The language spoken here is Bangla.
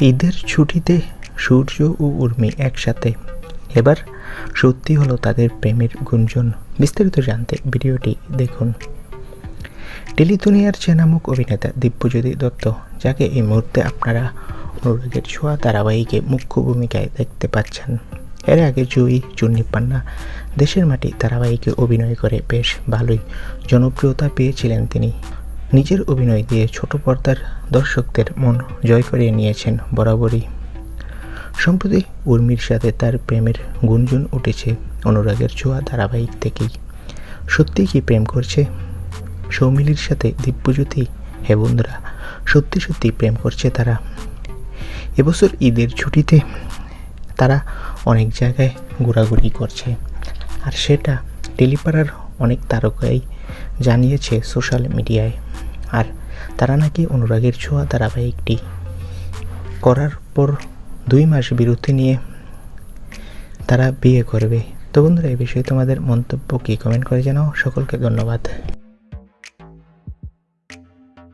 ঈদের ছুটিতে সূর্য ও উর্মি একসাথে। এবার সত্যি হলো তাদের প্রেমের গুঞ্জন। বিস্তারিত জানতে ভিডিওটি দেখুন। টেলিদুনিয়ার চেনামুখ অভিনেতা দিব্যজ্যোতি দত্ত, যাকে এই মুহূর্তে আপনারা অনুরাগের ছোঁয়া ধারাবাহিকে মুখ্য ভূমিকায় দেখতে পাচ্ছেন। এর আগে জয়ী চুন্নি পান্না দেশের মাটি ধারাবাহিকে অভিনয় করে বেশ ভালোই জনপ্রিয়তা পেয়েছিলেন তিনি। নিজের অভিনয় দিয়ে ছোট পর্দার দর্শকদের মন জয় করে নিয়েছেন বরাবরই। সম্প্রতি উর্মির সাথে তার প্রেমের গুঞ্জন উঠেছে অনুরাগের ছোঁয়া ধারাবাহিক থেকেই। সত্যি কি প্রেম করছে? সৌমিলির সাথে দিব্যজ্যোতি, হে বন্ধুরা, সত্যি সত্যি প্রেম করছে তারা। এবছর ঈদের ছুটিতে তারা অনেক জায়গায় ঘোরাঘুরি করছে। আর সেটা টেলিপাড়ার অনেক তারকাই জানিয়েছে সোশ্যাল মিডিয়ায়। আর তারা নাকি অনুরাগের ছোঁয়া ধারাবাহিকটি করার পর দুই মাস বিরতি নিয়ে তারা বিয়ে করবে। তো বন্ধুরা, এই বিষয়ে তোমাদের মন্তব্য কী? কমেন্ট করে জানাও। সকলকে ধন্যবাদ।